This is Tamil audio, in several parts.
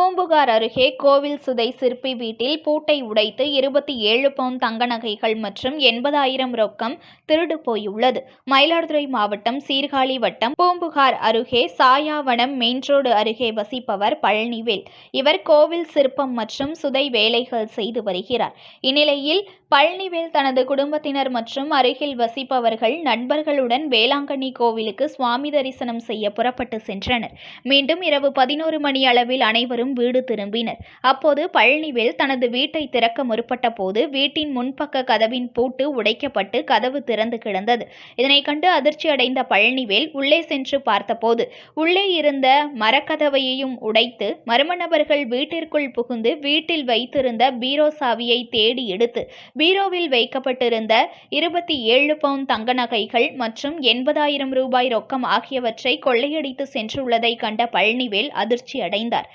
Poompuhar அருகே கோவில் சுதை சிற்பி வீட்டில் பூட்டை உடைத்து இருபத்தி ஏழு பவுன் தங்க நகைகள் மற்றும் எண்பதாயிரம் ரொக்கம் திருடு போயுள்ளது. மயிலாடுதுறை மாவட்டம் சீர்காழி வட்டம் பூம்புகார் அருகே சாயாவனம் மெயின் ரோடு அருகே வசிப்பவர் பழனிவேல். இவர் கோவில் சிற்பம் மற்றும் சுதை வேலைகள் செய்து வருகிறார். இந்நிலையில் பழனிவேல் தனது குடும்பத்தினர் மற்றும் அருகில் வசிப்பவர்கள் நண்பர்களுடன் வேளாங்கண்ணி கோவிலுக்கு சுவாமி தரிசனம் செய்ய புறப்பட்டு சென்றனர். மீண்டும் இரவு பதினோரு மணி அளவில் அனைவரும் வீடு திரும்பினர். அப்போது பழனிவேல் தனது வீட்டை திறக்க முற்பட்ட போது வீட்டின் முன்பக்க கதவின் பூட்டு உடைக்கப்பட்டு கதவு திறந்து கிடந்தது. இதனை கண்டு அதிர்ச்சி அடைந்த பழனிவேல் உள்ளே சென்று பார்த்தபோது உள்ளே இருந்த மரக்கதவையையும் உடைத்து மர்ம நபர்கள் வீட்டிற்குள் புகுந்து வீட்டில் வைத்திருந்த பீரோ சாவியை தேடி எடுத்து பீரோவில் வைக்கப்பட்டிருந்த இருபத்தி ஏழு பவுன் தங்க நகைகள் மற்றும் எண்பதாயிரம் ரூபாய் ரொக்கம் ஆகியவற்றை கொள்ளையடித்து சென்றுள்ளதை கண்ட பழனிவேல் அதிர்ச்சி அடைந்தார்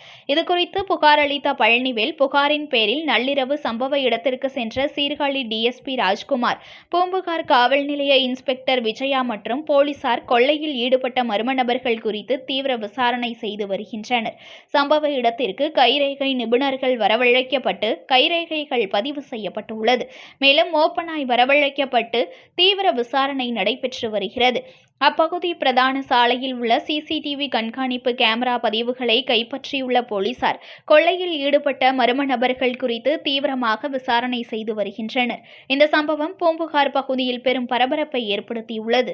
இதுகுறித்து புகார் அளித்த பழனிவேல் புகாரின் பேரில் நள்ளிரவு சம்பவ இடத்திற்கு சென்ற சீர்காழி டிஎஸ்பி ராஜ்குமார் பூம்புகார் காவல் நிலைய இன்ஸ்பெக்டர் விஜயா மற்றும் போலீசார் கொள்ளையில் ஈடுபட்ட மர்ம நபர்கள் குறித்து தீவிர விசாரணை செய்து வருகின்றனர். சம்பவ இடத்திற்கு கைரேகை நிபுணர்கள் வரவழைக்கப்பட்டு கைரேகைகள் பதிவு செய்யப்பட்டுள்ளது. மேலும் மோப்பனாய் வரவழைக்கப்பட்டு தீவிர விசாரணை நடைபெற்று வருகிறது. அப்பகுதி பிரதான சாலையில் உள்ள சிசிடிவி கண்காணிப்பு கேமரா பதிவுகளை கைப்பற்றியுள்ள போலீஸ் போலீசார் கொள்ளையில் ஈடுபட்ட மர்ம நபர்கள் குறித்து தீவிரமாக விசாரணை செய்து வருகின்றனர். இந்த சம்பவம் பூம்புகார் பகுதியில் பெரும் பரபரப்பை ஏற்படுத்தியுள்ளது.